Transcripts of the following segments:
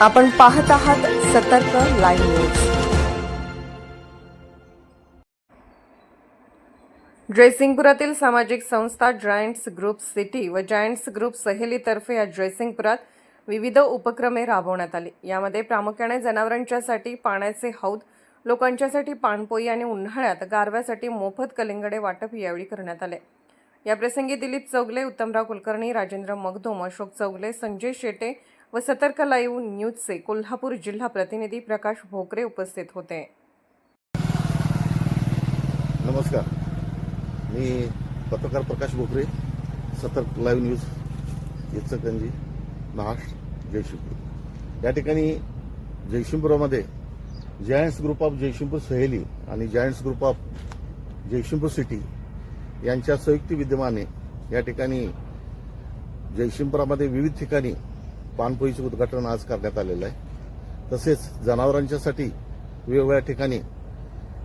आपण पाहत आहात सतर्क लाईव्ह न्यूज. जयसिंगपुरातील सामाजिक संस्था जायंट्स ग्रुप सिटी व जायंट्स ग्रुप सहेलीतर्फे या जयसिंगपुरात विविध उपक्रमे राबवण्यात आली. यामध्ये प्रामुख्याने जनावरांच्यासाठी पाण्याचे हौद लोकांच्यासाठी पाणपोई आणि उन्हाळ्यात गारव्यासाठी मोफत कलिंगडे वाटप यावेळी करण्यात आले. याप्रसंगी दिलीप चौगले उत्तमराव कुलकर्णी राजेंद्र मगदोम अशोक चौगले संजय शेटे व सतर्क लाईव्ह न्यूजचे कोल्हापूर जिल्हा प्रतिनिधी प्रकाश भोकरे उपस्थित होते. नमस्कार. मी पत्रकार प्रकाश भोकरे सतर्क लाईव्ह न्यूज इचकंजी महाराष्ट्र जयशिंपूर. या ठिकाणी जयशिंपुरामध्ये Giants Group of Jaysingpur Saheli आणि Giants Group of Jaysingpur City यांच्या संयुक्त विद्यमाने या ठिकाणी जयशिंपुरामध्ये विविध ठिकाणी पानपोईचे उद्घाटन आज करण्यात आलेलं आहे. तसेच जनावरांच्यासाठी वेगवेगळ्या ठिकाणी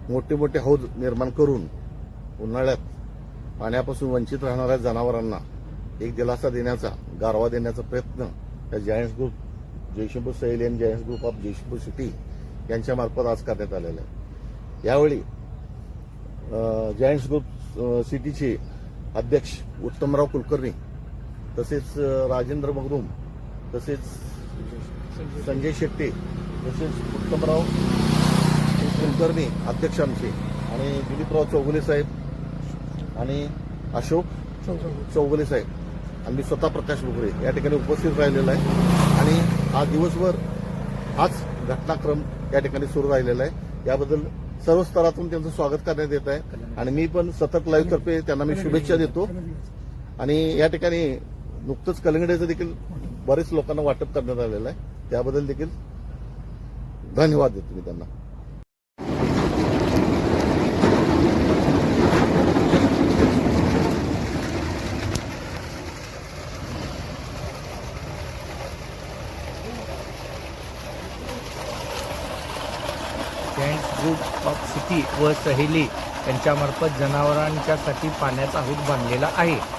मोठे मोठे हौद निर्माण करून उन्हाळ्यात पाण्यापासून वंचित राहणाऱ्या जनावरांना एक दिलासा देण्याचा गारवा देण्याचा प्रयत्न या जायंट्स ग्रुप जयशिंपूर सैल आणि Giants Group of Jaysingpur City यांच्यामार्फत आज करण्यात आलेला आहे. यावेळी जयंट्स जायंट्स ग्रुप सिटीचे अध्यक्ष उत्तमराव कुलकर्णी तसेच राजेंद्र मगदूम तसेच संजय शेट्टे तसेच उत्तमराव कुलकर्णी अध्यक्ष आमचे आणि दिलीपराव चौगुले साहेब आणि अशोक चौगुले साहेब. आणि मी स्वतः प्रकाश बोगरे या ठिकाणी उपस्थित राहिलेला आहे. आणि आज दिवसभर हाच घटनाक्रम या ठिकाणी सुरू राहिलेला आहे. याबद्दल सर्व स्तरातून त्यांचं स्वागत करण्यात येत आहे. आणि मी पण सतत लाईव्ह तर्फे त्यांना मी शुभेच्छा देतो. आणि या ठिकाणी नुकतंच कलिंगडेचं देखील बरेच लोकांना वाटप करण्यात आलेलं आहे. त्याबद्दल देखील धन्यवाद देतो मी त्यांना. ग्रुप ऑफ सिटी व सहेली यांच्यामार्फत जनावरांच्यासाठी पाण्याचा हूद बांधलेला आहे.